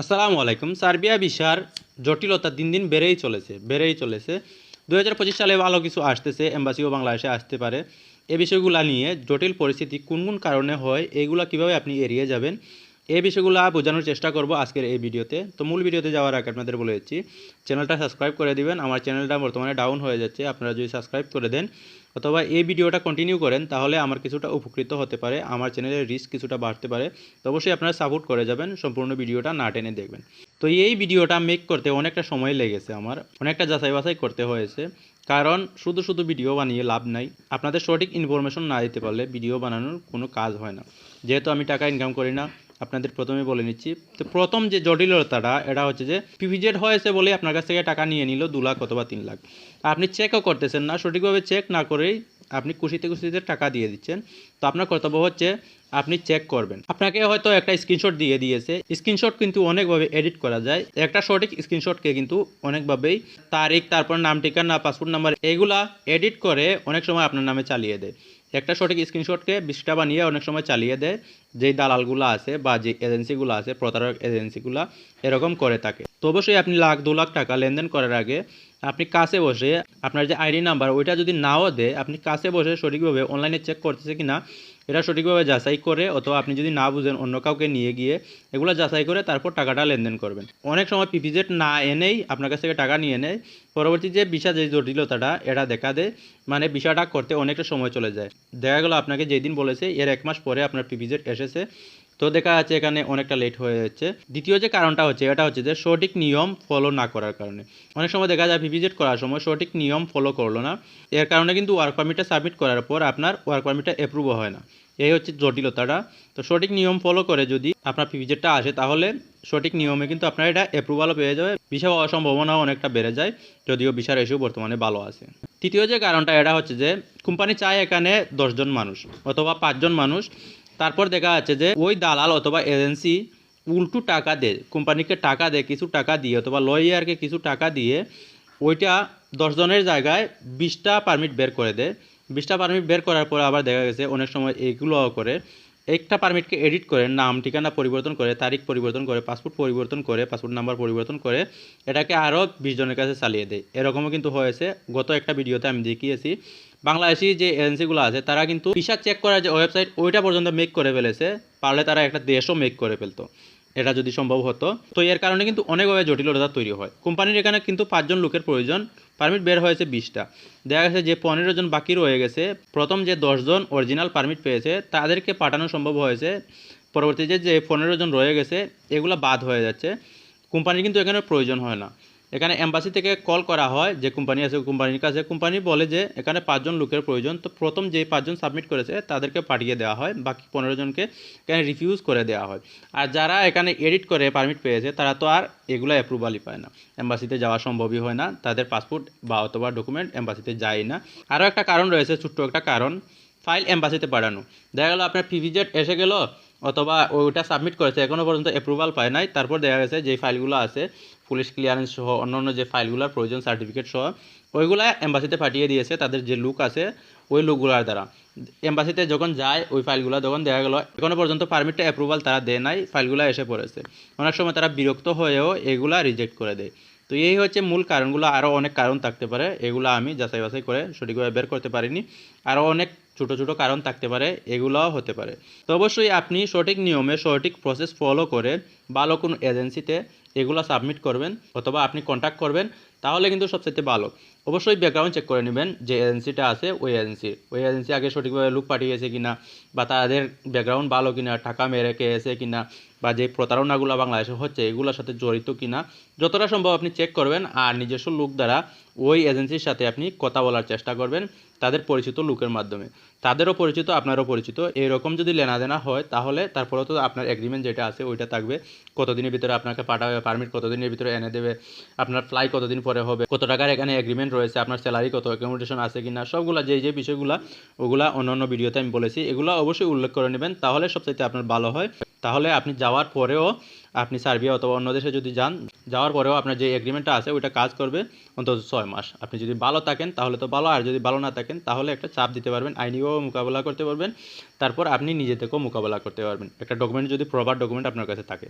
আসসালামু আলাইকুম। সার্বিয়া ভিসার জটিলতা দিন দিন বেড়েই চলেছে বেড়েই চলেছে। দু হাজার পঁচিশ সালে ভালো কিছু আসতেছে এম্বাসিও বাংলাদেশে আসতে পারে। এ বিষয়গুলো নিয়ে জটিল পরিস্থিতি কোন কোন কারণে হয়, এগুলো কীভাবে আপনি এড়িয়ে যাবেন এই বিষয়গুলো বোঝানোর চেষ্টা করব আজকের এই ভিডিওতে। তো মূল ভিডিওতে যাওয়ার আগে আপনাদের বলে দিচ্ছি, চ্যানেলটা সাবস্ক্রাইব করে দিবেন। আমার চ্যানেলটা বর্তমানে ডাউন হয়ে যাচ্ছে, আপনারা যদি সাবস্ক্রাইব করে দেন অথবা এই ভিডিওটা কন্টিনিউ করেন, তাহলে আমার কিছুটা উপকৃত হতে পারে, আমার চ্যানেলের রিস্ক কিছুটা বাড়তে পারে। তো অবশ্যই আপনারা সাপোর্ট করে যাবেন, সম্পূর্ণ ভিডিওটা না টেনে দেখবেন। তো এই ভিডিওটা মেক করতে অনেকটা সময় লেগেছে আমার, অনেকটা যাচাই বাছাই করতে হয়েছে। কারণ শুধু শুধু ভিডিও বানিয়ে লাভ নাই। আপনাদের সঠিক ইনফরমেশন না দিতে পারলে ভিডিও বানানোর কোনো কাজ হয় না। যেহেতু আমি টাকা ইনকাম করি না আপনাদের প্রথমে বলে নিচ্ছি। তো প্রথম যে জটিলতাটা, এটা হচ্ছে যে পিভিজেড হয়েছে বলে আপনার কাছ থেকে টাকা নিয়ে নিল দু লাখ অথবা তিন লাখ। আপনি চেকও করতেছেন না, সঠিকভাবে চেক না করেই আপনি খুশিতে খুশিতে টাকা দিয়ে দিচ্ছেন। তো আপনার কর্তব্য হচ্ছে আপনি চেক করবেন। আপনাকে হয়তো একটা স্ক্রিনশট দিয়ে দিয়েছে। স্ক্রিনশট কিন্তু অনেকভাবে এডিট করা যায়। একটা সঠিক স্ক্রিনশটকে কিন্তু অনেকভাবেই তারিখ, তারপর নাম, ঠিকানা পাসপোর্ট নাম্বার এগুলা এডিট করে অনেক সময় আপনার নামে চালিয়ে দেয়। একটা সঠিক স্ক্রিনশটকে বিশটা বানিয়ে অনেক সময় চালিয়ে দেয়। যেই দালালগুলো আছে বা যে এজেন্সিগুলো আছে, প্রতারক এজেন্সিগুলো এরকম করে থাকে। তো অবশ্যই আপনি লাখ, দু লাখ টাকা লেনদেন করার আগে আপনি কাছে বসে আপনার যে আইডি নাম্বার, ওইটা যদি নাও দেয়, আপনি কাছে বসে সঠিকভাবে অনলাইনে চেক করতেছে কি না এটা সঠিকভাবে যাচাই করে অথবা আপনি যদি না বুঝেন অন্য কাউকে নিয়ে গিয়ে এগুলো যাচাই করে তারপর টাকাটা লেনদেন করবেন। অনেক সময় পিপিজেড না এনেই আপনার কাছ থেকে টাকা নিয়ে নেয়, পরবর্তী যে বিষা যে জটিলতাটা, এটা দেখা দেয় মানে বিষয়টা করতে অনেকটা সময় চলে যায়। দেখা গেলো আপনাকে যেদিন বলেছে, এর এক মাস পরে আপনার পিপিজেড এসেছে। তো দেখা যাচ্ছে এখানে অনেকটা লেট হয়ে যাচ্ছে। দ্বিতীয় যে কারণটা হচ্ছে, এটা হচ্ছে যে সঠিক নিয়ম ফলো না করার কারণে। অনেক সময় দেখা যায় ভিজিট করার সময় সঠিক নিয়ম ফলো করল না। এর কারণে কিন্তু ওয়ার্ক পারমিটটা সাবমিট করার পর আপনার ওয়ার্ক পারমিটটা অ্যাপ্রুভও হয় না। এই হচ্ছে জটিলতাটা। তো সঠিক নিয়ম ফলো করে যদি আপনার ভিজিটটা আসে, তাহলে সঠিক নিয়মে কিন্তু আপনার এটা অ্যাপ্রুভালও পেয়ে যাবে। ভিসা পাওয়ার সম্ভাবনাও অনেকটা বেড়ে যায়, যদিও ভিসা রেশিও বর্তমানে ভালো আছে। তৃতীয় যে কারণটা, এটা হচ্ছে যে কোম্পানি চায় এখানে দশজন মানুষ অথবা পাঁচজন মানুষ। তারপর দেখা যাচ্ছে যে ওই দালাল অথবা এজেন্সি উল্টো টাকা দেয়, কোম্পানিকে টাকা দেয়, কিছু টাকা দিয়ে অথবা লয়ারকে কিছু টাকা দিয়ে ওইটা দশজনের জায়গায় বিশটা পারমিট বের করে দেয়। বিশটা পারমিট বের করার পর আবার দেখা গেছে অনেক সময় এইগুলো করে, একটা পারমিটকে এডিট করে, নাম, ঠিকানা পরিবর্তন করে, তারিখ পরিবর্তন করে পাসপোর্ট পরিবর্তন করে পাসপোর্ট নাম্বার পরিবর্তন করে, এটাকে আরও বিশ জনের কাছে চালিয়ে দেয়। এরকমও কিন্তু হয়েছে। গত একটা ভিডিওতে আমি দেখিয়েছি বাংলাদেশি যে এজেন্সিগুলো আছে, তারা কিন্তু ভিসা চেক করার যে ওয়েবসাইট ওইটা পর্যন্ত মেক করে ফেলেছে। পারলে তারা একটা দেশও মেক করে ফেলতো, এটা যদি সম্ভব হতো। তো এর কারণে কিন্তু অনেকভাবে জটিলতা তৈরি হয়। কোম্পানির এখানে কিন্তু পাঁচজন লোকের প্রয়োজন পারমিট বের হয়েছে বিশটা। দেখা গেছে যে পনেরো জন বাকি রয়ে গেছে, প্রথম যে দশজন অরিজিনাল পারমিট পেয়েছে, তাদেরকে পাঠানো সম্ভব হয়েছে। পরবর্তীতে যে পনেরো জন রয়ে গেছে, এগুলো বাদ হয়ে যাচ্ছে। কোম্পানির কিন্তু এখানে প্রয়োজন হয় না। এখানে এম্বাসি থেকে কল করা হয় যে কোম্পানি আছে কোম্পানির কাছে। কোম্পানি বলে যে, এখানে পাঁচজন লোকের প্রয়োজন। তো প্রথম যে পাঁচজন সাবমিট করেছে, তাদেরকে পাঠিয়ে দেওয়া হয়। বাকি পনেরো জনকে এখানে রিফিউজ করে দেওয়া হয়। আর যারা এখানে এডিট করে পারমিট পেয়েছে, তারা তো আর এগুলো অ্যাপ্রুভালই পায় না। এম্বাসিতে যাওয়া সম্ভবই হয় না। তাদের পাসপোর্ট বা অথবা ডকুমেন্ট এম্বাসিতে যায় না। আরও একটা কারণ রয়েছে, ছোট্ট একটা কারণ। ফাইল এম্বাসিতে পাঠানো। দেখা গেলো আপনার পিভিজেড এসে গেল। অথবা ওইটা সাবমিট করেছে এখনও পর্যন্ত অ্যাপ্রুভাল পায় নাই। তারপর দেখা গেছে যে ফাইলগুলো আছে পুলিশ ক্লিয়ারেন্স সহ, অন্যান্য যে ফাইলগুলোর প্রয়োজন সার্টিফিকেট সহ, ওইগুলা এম্বাসিতে পাঠিয়ে দিয়েছে, তাদের যে লুক আছে, ওই লুকগুলোর দ্বারা। এম্বাসিতে যখন যায়, ওই ফাইলগুলো যখন দেখা গেলো এখনও পর্যন্ত পারমিটটা অ্যাপ্রুভাল তারা দেয় নাই, ফাইলগুলো এসে পড়েছে। অনেক সময় তারা বিরক্ত হয়েও এগুলা রিজেক্ট করে দেয়। তো এই হচ্ছে মূল কারণগুলো আরও অনেক কারণ থাকতে পারে, এগুলো আমি যাচাই বাছাই করে সঠিকভাবে বের করতে পারিনি। আরও অনেক ছোটো ছোটো কারণ থাকতে পারে, এগুলোও হতে পারে। তো অবশ্যই আপনি সঠিক নিয়মে সঠিক প্রসেস ফলো করে ভালো কোনো এজেন্সিতে এগুলো সাবমিট করবেন অথবা আপনি কন্ট্যাক্ট করবেন। তাহলে কিন্তু সবচেয়ে ভালো। অবশ্যই ব্যাকগ্রাউন্ড চেক করে নেবেন যে এজেন্সিটা আছে, ওই এজেন্সির ওই এজেন্সি আগে সঠিকভাবে লুক পাঠিয়েছে কিনা বা তাদের ব্যাকগ্রাউন্ড ভালো কিনা টাকা মেরে খেয়েছে কিনা বা যে প্রতারণাগুলো বাংলাদেশে হচ্ছে, এগুলোর সাথে জড়িত কিনা, যতটা সম্ভব আপনি চেক করবেন আর নিজস্ব লুক দ্বারা ওই এজেন্সির সাথে আপনি কথা বলার চেষ্টা করবেন তাদের পরিচিত লুকের মাধ্যমে। তাদেরও পরিচিত, আপনারও পরিচিত, এরকম যদি লেনাদেনা হয় তাহলে তারপরে তো আপনার এগ্রিমেন্ট যেটা আছে ওইটা থাকবে। কতদিনের ভিতরে আপনাকে পাঠাবে পারমিট কতদিনের ভিতরে এনে দেবে, আপনার ফ্লাই কতদিন পরে হবে, কত টাকার এখানে এগ্রিমেন্ট রয়েছে, আপনার স্যালারি কত অ্যাকোমোডেশন আছে কিনা, সবগুলা যেই যে বিষয়গুলো, ওগুলা অন্য অন্য ভিডিওতে আমি বলেছি, এগুলো অবশ্যই উল্লেখ করে নেবেন, তাহলে সবচাইতে আপনার ভালো হয়। তাহলে আপনি যাওয়ার পরেও আপনি সার্বিয়া অথবা অন্য দেশে যদি যান, যাওয়ার পরেও আপনার যে এগ্রিমেন্টটা আছে, ওইটা কাজ করবে অন্তত ছয় মাস। আপনি যদি ভালো থাকেন, তাহলে তো ভালো, আর যদি ভালো না থাকেন, তাহলে একটা চাপ দিতে পারবেন আইনিও মোকাবেলা করতে পারবেন, তারপর আপনি নিজে থেকেও মোকাবেলা করতে পারবেন। একটা ডকুমেন্ট যদি প্রপার ডকুমেন্ট আপনার কাছে থাকে।